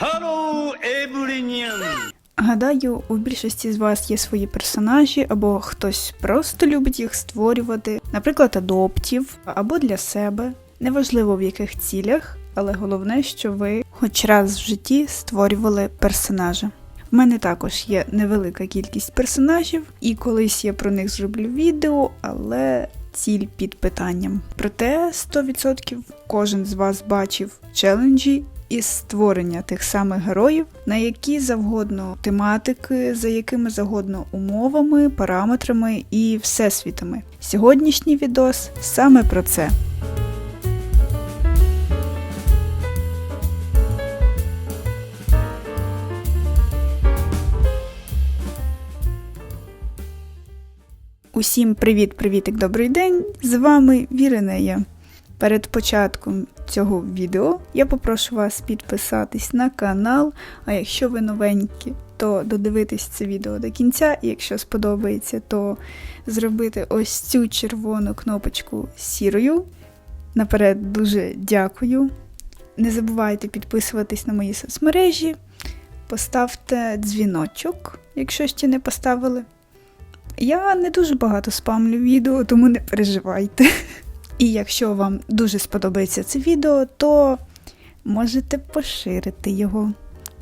Hello, everyone! Гадаю, у більшості з вас є свої персонажі, або хтось просто любить їх створювати, наприклад, адоптів, або для себе. Неважливо в яких цілях, але головне, що ви хоч раз в житті створювали персонажа. В мене також є невелика кількість персонажів, і колись я про них зроблю відео, але ціль під питанням. Проте 100% кожен з вас бачив челенджі із створення тих самих героїв на які завгодно тематики, за якими завгодно умовами, параметрами і всесвітами. Сьогоднішній відос саме про це. Усім привіт-привітик, добрий день! З вами Віринея. Перед початком цього відео я попрошу вас підписатись на канал, а якщо ви новенькі, то додивитись це відео до кінця, і якщо сподобається, то зробити ось цю червону кнопочку сірою. Наперед дуже дякую. Не забувайте підписуватись на мої соцмережі, поставте дзвіночок, якщо ще не поставили. Я не дуже багато спамлю відео, тому не переживайте. І якщо вам дуже сподобається це відео, то можете поширити його.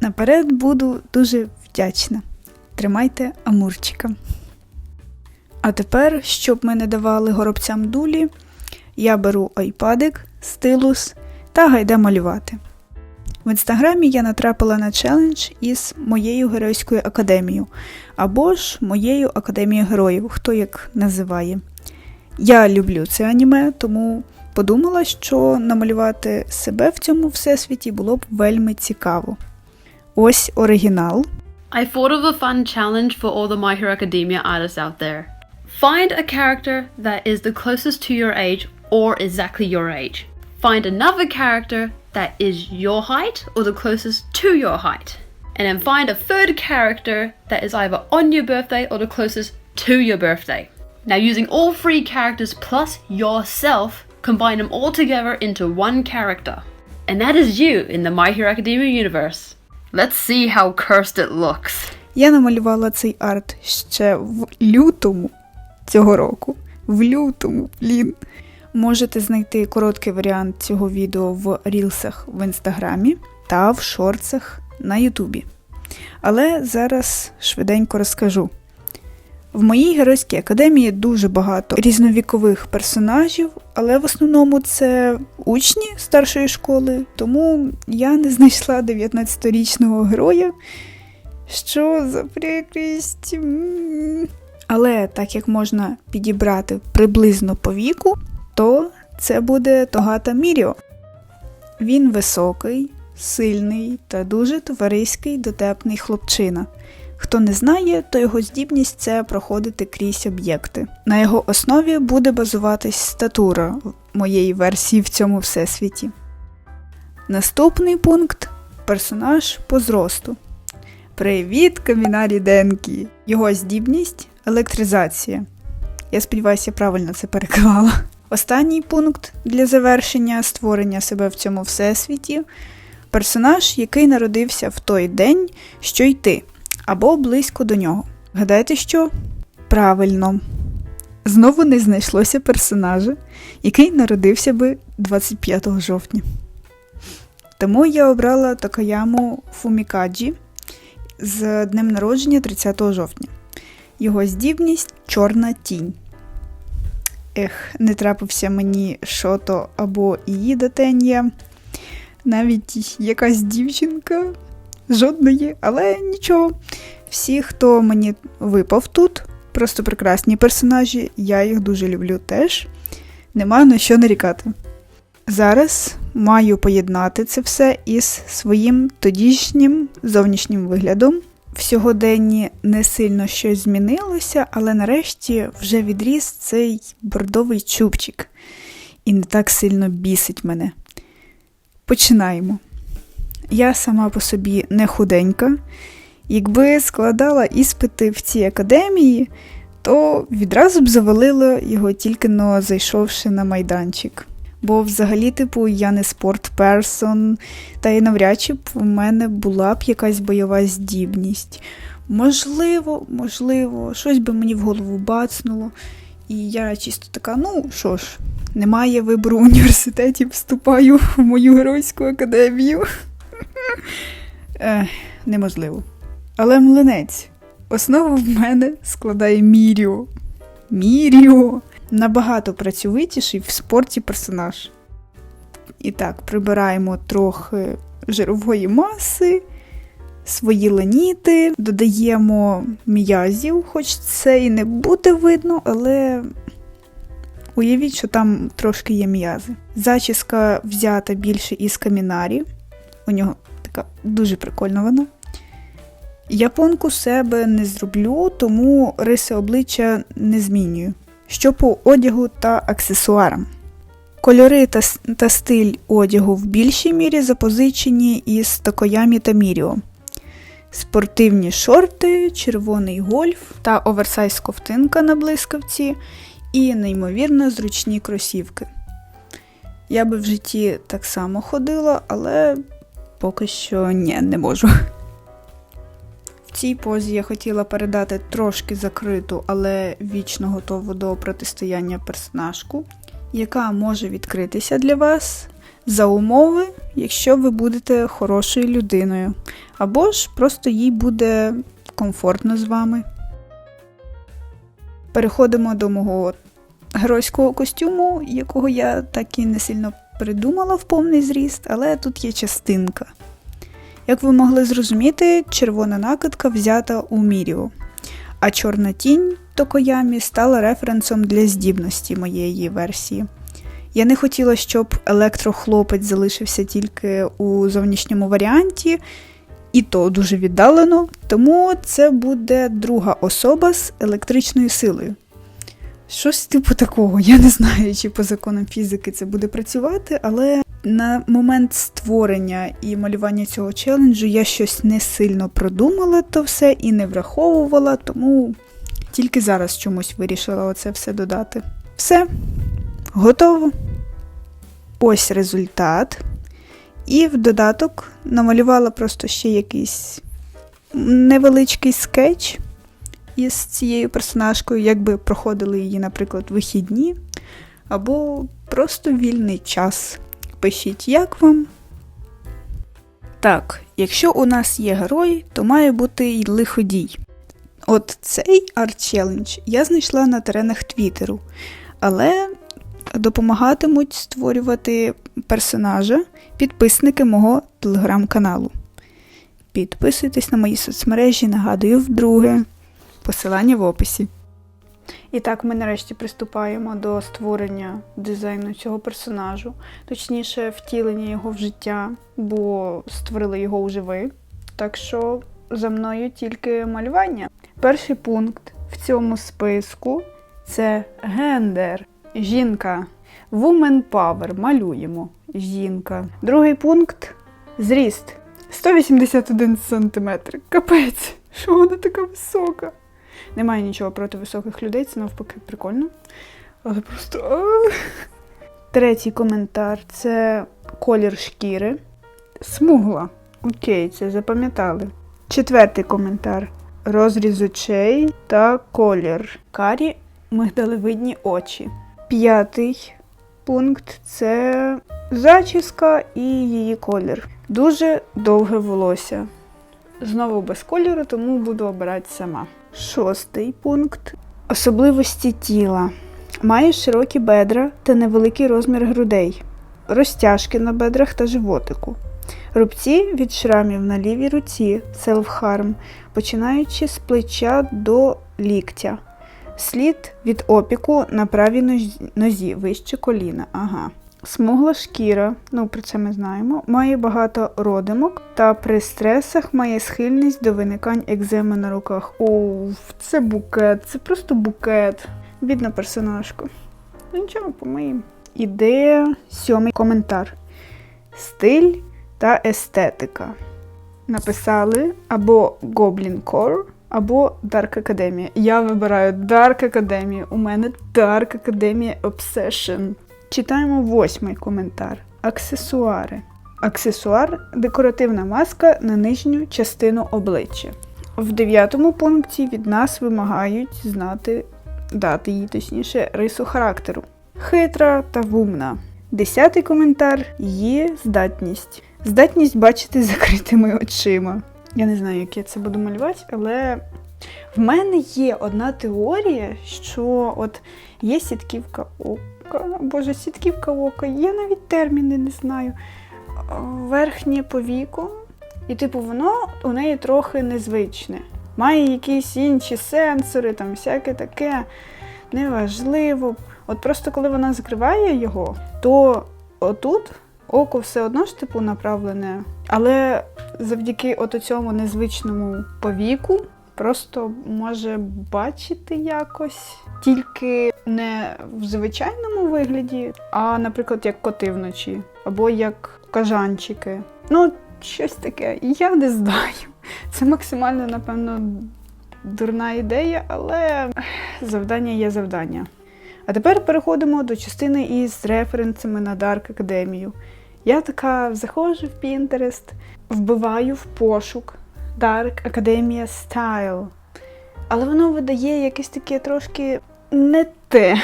Наперед буду дуже вдячна. Тримайте амурчика. А тепер, щоб ми не давали горобцям дулі, я беру айпадик, стилус та гайде малювати. В інстаграмі я натрапила на челендж із моєю геройською академією, або ж моєю академією героїв, хто як називає. Я люблю це аніме, тому подумала, що намалювати себе в цьому всесвіті було б вельми цікаво. Ось оригінал. I thought of a fun challenge for all the My Hero Academia artists out there. Find a character that is the closest to your age or exactly your age. Find another character that is your height or the closest to your height. And then find a third character that is either on your birthday or the closest to your birthday. Now, using all three characters plus yourself, combine them all together into one character. And that is you in the My Hero Academia universe. Let's see how cursed it looks. Я намалювала цей арт ще в лютому цього року. В лютому, блін. Можете знайти короткий варіант цього відео в рілсах в інстаграмі та в шорцах на Ютубі. Але зараз швиденько розкажу. В моїй геройській академії дуже багато різновікових персонажів, але в основному це учні старшої школи, тому я не знайшла 19-річного героя. Що за прикрість? Але так як можна підібрати приблизно по віку, то це буде Тогата Міріо. Він високий, сильний та дуже товариський дотепний хлопчина. Хто не знає, то його здібність це проходити крізь об'єкти. На його основі буде базуватись статура моєї версії в цьому всесвіті. Наступний пункт персонаж по зросту. Привіт, Камінарі Денкі! Його здібність електризація. Я сподіваюся, правильно це переклала. Останній пункт для завершення створення себе в цьому всесвіті персонаж, який народився в той день, що й ти, або близько до нього. Гадаєте, що? Правильно. Знову не знайшлося персонажа, який народився би 25 жовтня. Тому я обрала Такаяму Фумікаджі з днем народження 30 жовтня. Його здібність чорна тінь. Ех, не трапився мені Шото або Іїда Тен'я. Навіть якась дівчинка жодної, але нічого. Всі, хто мені випав тут, просто прекрасні персонажі, я їх дуже люблю теж. Нема на що нарікати. Зараз маю поєднати це все із своїм тодішнім зовнішнім виглядом. В сьогоденні не сильно щось змінилося, але нарешті вже відріс цей бордовий чубчик і не так сильно бісить мене. Починаємо. Я сама по собі не худенька. Якби складала іспити в цій академії, то відразу б завалила його тільки но зайшовши на майданчик. Бо взагалі, типу, я не спортперсон, та й навряд чи б у мене була б якась бойова здібність. Можливо, можливо, щось би мені в голову бацнуло. І я чисто така, ну що ж, немає вибору в університеті, вступаю в мою геройську академію. Ех, неможливо. Але млинець. Основу в мене складає Міріо. Міріо набагато працьовитіший в спорті персонаж. І так, прибираємо трохи жирової маси, свої леніти, додаємо м'язів, хоч це і не буде видно, але уявіть, що там трошки є м'язи. Зачіска взята більше із камінарі. У нього така дуже прикольна вона. Японку себе не зроблю, тому риси обличчя не змінюю. Що по одягу та аксесуарам. Кольори та, та стиль одягу в більшій мірі запозичені із Такоямі та Міріо. Спортивні шорти, червоний гольф та оверсайз ковтинка на блискавці і неймовірно зручні кросівки. Я би в житті так само ходила, але поки що ні, не можу. В цій позі я хотіла передати трошки закриту, але вічно готову до протистояння персонажку, яка може відкритися для вас за умови, якщо ви будете хорошою людиною, або ж просто їй буде комфортно з вами. Переходимо до мого геройського костюму, якого я так і не сильно придумала в повний зріст, але тут є частинка. Як ви могли зрозуміти, червона накидка взята у Міріо, а чорна тінь Токоямі стала референсом для здібності моєї версії. Я не хотіла, щоб електрохлопець залишився тільки у зовнішньому варіанті, і то дуже віддалено, тому це буде друга особа з електричною силою. Щось типу такого. Я не знаю, чи по законам фізики це буде працювати, але на момент створення і малювання цього челенджу я щось не сильно продумала то все і не враховувала, тому тільки зараз чомусь вирішила оце все додати. Все, готово. Ось результат. І в додаток намалювала просто ще якийсь невеличкий скетч із цією персонажкою, якби проходили її, наприклад, вихідні, або просто вільний час. Пишіть, як вам. Так, якщо у нас є герой, то має бути й лиходій. От цей арт-челендж я знайшла на теренах Твіттеру, але допомагатимуть створювати персонажа підписники мого телеграм-каналу. Підписуйтесь на мої соцмережі, нагадую вдруге. Посилання в описі. І так, ми нарешті приступаємо до створення дизайну цього персонажу, точніше, втілення його в життя, бо створили його уже ви. Так що за мною тільки малювання. Перший пункт в цьому списку це гендер. Жінка. Woman Power. Малюємо. Жінка. Другий пункт зріст. 181 см. Капець, що вона така висока. Немає нічого проти високих людей, це навпаки прикольно. Але просто. Третій коментар це колір шкіри. Смугла. Окей, це запам'ятали. Четвертий коментар. Розріз очей та колір. Карі мигдалевидні очі. П'ятий пункт це зачіска і її колір. Дуже довге волосся. Знову без кольору, тому буду обирати сама. Шостий пункт. Особливості тіла. Має широкі бедра та невеликий розмір грудей, розтяжки на бедрах та животику. Рубці від шрамів на лівій руці селфхарм, починаючи з плеча до ліктя. Слід від опіку на правій нозі- вище коліна. Ага. Смугла шкіра, ну про це ми знаємо, має багато родимок та при стресах має схильність до виникань екземи на руках. Оу, це букет, це просто букет. Бідна персонажка. Ну нічого, помиємо. Ідея, сьомий коментар. Стиль та естетика. Написали або Goblin Core, або Dark Academia. Я вибираю Dark Academia. У мене Dark Academia Obsession. Читаємо восьмий коментар. Аксесуари. Аксесуар декоративна маска на нижню частину обличчя. В дев'ятому пункті від нас вимагають знати дати їй точніше рису характеру. Хитра та вумна. Десятий коментар її здатність. Здатність бачити закритими очима. Я не знаю, як я це буду малювати, але в мене є одна теорія, що от є сітківка ока, боже, сітківка ока, я навіть терміни не знаю. Верхнє повіко, і типу воно у неї трохи незвичне. Має якісь інші сенсори, там всяке таке, неважливо. От просто коли вона закриває його, то отут око все одно ж типу направлене. Але завдяки от цьому незвичному повіку просто може бачити якось, тільки не в звичайному вигляді, а, наприклад, як коти вночі, або як кажанчики. Ну, щось таке. Я не знаю. Це максимально, напевно, дурна ідея, але завдання є завдання. А тепер переходимо до частини із референсами на Dark Academy. Я така заходжу в Pinterest, вбиваю в пошук Dark Academia Style. Але воно видає якесь таке трошки не те.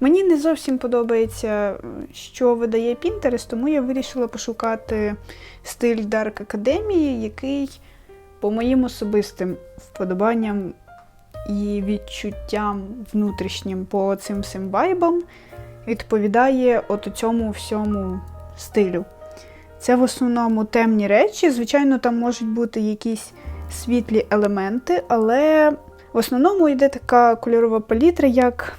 Мені не зовсім подобається, що видає Pinterest, тому я вирішила пошукати стиль Dark Academy, який по моїм особистим вподобанням і відчуттям внутрішнім по цим всім вайбам відповідає от цьому всьому стилю. Це в основному темні речі. Звичайно, там можуть бути якісь світлі елементи, але в основному йде така кольорова палітра, як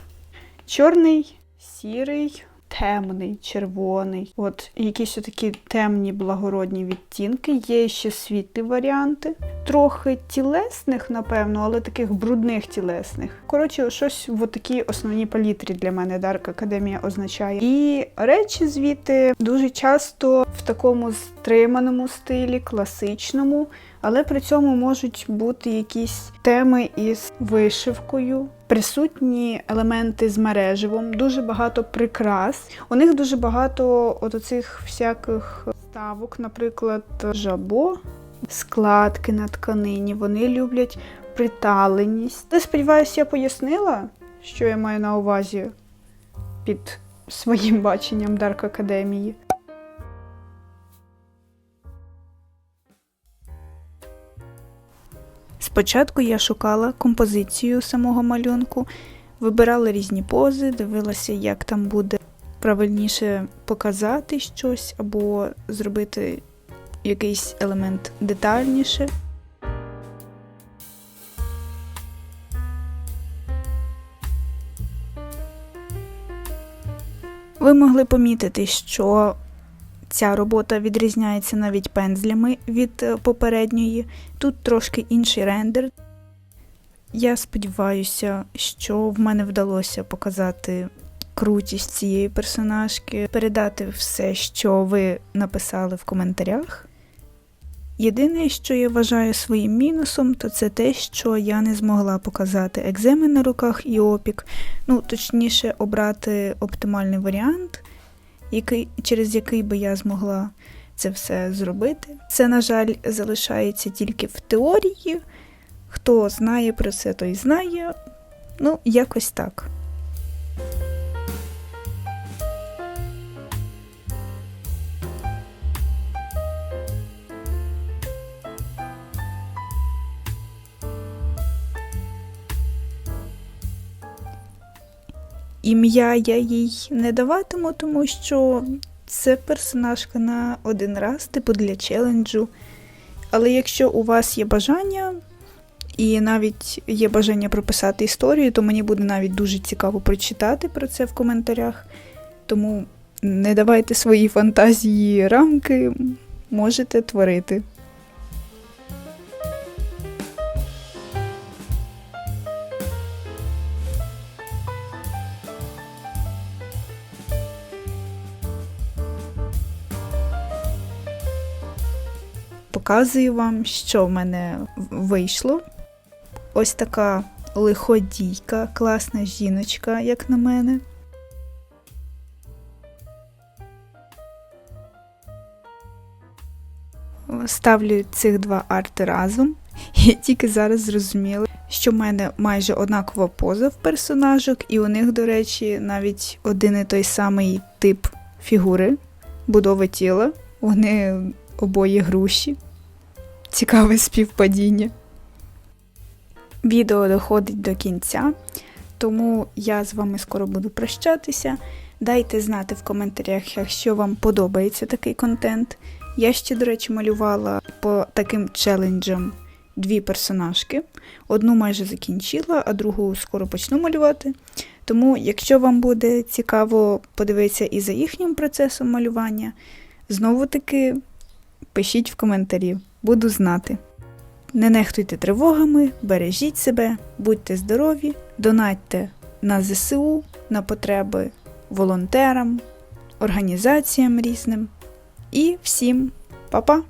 чорний, сірий, темний, червоний. От якісь такі темні благородні відтінки. Є ще світлі варіанти. Трохи тілесних, напевно, але таких брудних тілесних. Коротше, щось в такій основній палітрі для мене Dark Academia означає. І речі звідти дуже часто в такому стриманому стилі, класичному, але при цьому можуть бути якісь теми із вишивкою, присутні елементи з мереживом, дуже багато прикрас. У них дуже багато от оцих всяких ставок, наприклад, жабо, складки на тканині. Вони люблять приталеність. Я сподіваюся, я пояснила, що я маю на увазі під своїм баченням Дарк Академії. Спочатку я шукала композицію самого малюнку, вибирала різні пози, дивилася, як там буде правильніше показати щось або зробити якийсь елемент детальніше. Ви могли помітити, що ця робота відрізняється навіть пензлями від е, попередньої. Тут трошки інший рендер. Я сподіваюся, що в мене вдалося показати крутість цієї персонажки, передати все, що ви написали в коментарях. Єдине, що я вважаю своїм мінусом, то це те, що я не змогла показати екземи на руках і опік, ну, точніше, обрати оптимальний варіант, який, через який би я змогла це все зробити. Це, на жаль, залишається тільки в теорії. Хто знає про це, той знає. Ну, якось так. Ім'я я їй не даватиму, тому що це персонажка на один раз, типу для челенджу. Але якщо у вас є бажання, і навіть є бажання прописати історію, то мені буде навіть дуже цікаво прочитати про це в коментарях. Тому не давайте свої фантазії рамки, можете творити. показую вам, що в мене вийшло. Ось така лиходійка, класна жіночка, як на мене. Ставлю цих два арти разом. Я тільки зараз зрозуміла, що в мене майже однакова поза в персонажок, і у них, до речі, навіть один і той самий тип фігури, будови тіла. Вони обоє груші. Цікаве співпадіння. Відео доходить до кінця, тому я з вами скоро буду прощатися. Дайте знати в коментарях, якщо вам подобається такий контент. Я ще, до речі, малювала по таким челенджам дві персонажки. Одну майже закінчила, а другу скоро почну малювати. Тому, якщо вам буде цікаво подивитися і за їхнім процесом малювання, знову таки пишіть в коментарі, буду знати. Не нехтуйте тривогами, бережіть себе, будьте здорові, донатьте на ЗСУ, на потреби волонтерам, організаціям різним. І всім па-па!